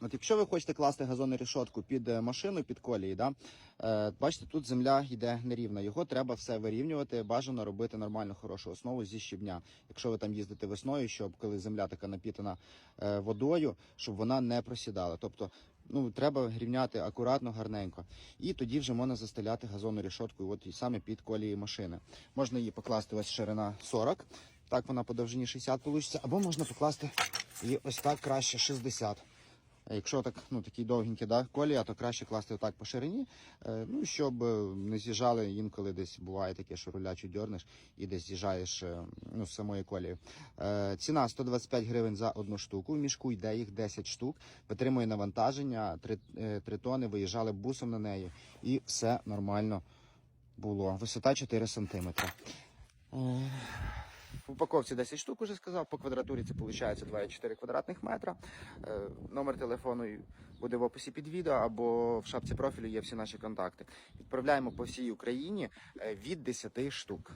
От якщо ви хочете класти газонну рішотку під е, машину, під колії, да, е, бачите, тут земля йде нерівна. Його треба все вирівнювати. Бажано робити нормальну хорошу основу зі щебня. Якщо ви там їздите весною, щоб коли земля така напітана е, водою, щоб вона не просідала. Тобто, ну треба рівняти акуратно, гарненько. І тоді вже можна застеляти газонну рішоткою, от і саме під колії машини. Можна її покласти ось ширина 40, так вона по довжині 60 вийде, або можна покласти її ось так краще 60. Якщо так, ну такі довгенькі да, колія, то краще класти отак по ширині, е, ну щоб е, не з'їжджали інколи десь буває таке, що рулячу дьорнеш і десь з'їжджаєш е, ну, з самої колії. Ціна 125 гривень за одну штуку. В мішку йде їх 10 штук, витримує навантаження, 3, 3 тони, виїжджали бусом на неї, і все нормально було. Висота 4 сантиметри. В упаковці 10 штук уже сказав. По квадратурі це виходить 2,4 квадратних метра. Е, Номер телефону буде в описі під відео або в шапці профілю є всі наші контакти. Відправляємо по всій Україні е, від 10 штук.